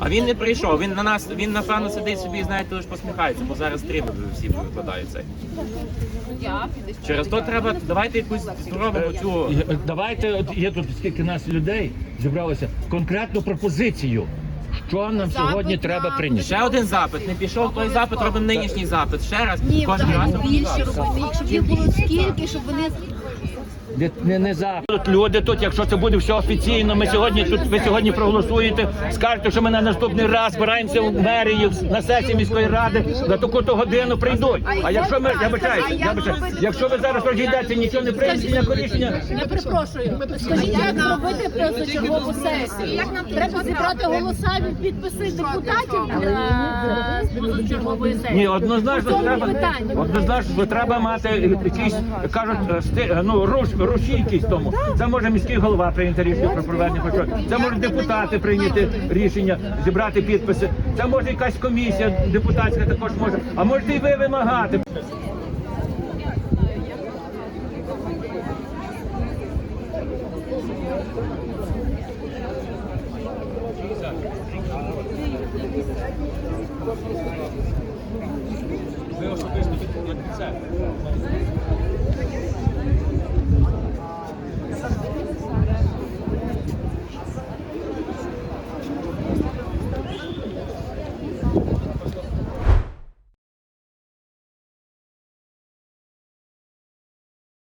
А він не прийшов. Він на нас, він напевно сидить собі і знаєте, лише посміхається, бо зараз стріми всі викладаються. Через то треба давайте якусь зробимо цю. Е, Давайте, от є тут скільки нас людей зібралося, конкретну пропозицію. Що нам сьогодні треба прийняти? Ще один запит. Не пішов той запит, робимо нинішній запит. Ще раз. Ні, Кожен раз взагалі більше робити, щоб їх було скільки, щоб вони Не, не, не за тут люди тут, якщо це буде все офіційно. Ми сьогодні тут ви сьогодні проголосуєте. Скажете, що ми на наступний раз збираємося в мерію на сесії міської ради на таку-то годину прийдуть. А якщо ми я бачаюся, я бачаюся, якщо ви зараз розійдете, нічого не приймете, ніякого рішення. Я перепрошую. Скажіть, як зробити позачергову сесію? Треба зібрати голоса від підписи депутатів для позачергової сесії. Ні, однозначно треба однозначно треба мати якісь кажуть е, ну руш руші якісь тому. Це може міський голова прийняти рішення про проведення хоча. Це можуть депутати прийняти рішення, зібрати підписи. Це може якась комісія депутатська також може. А можете і ви вимагати. Ви особисто від це.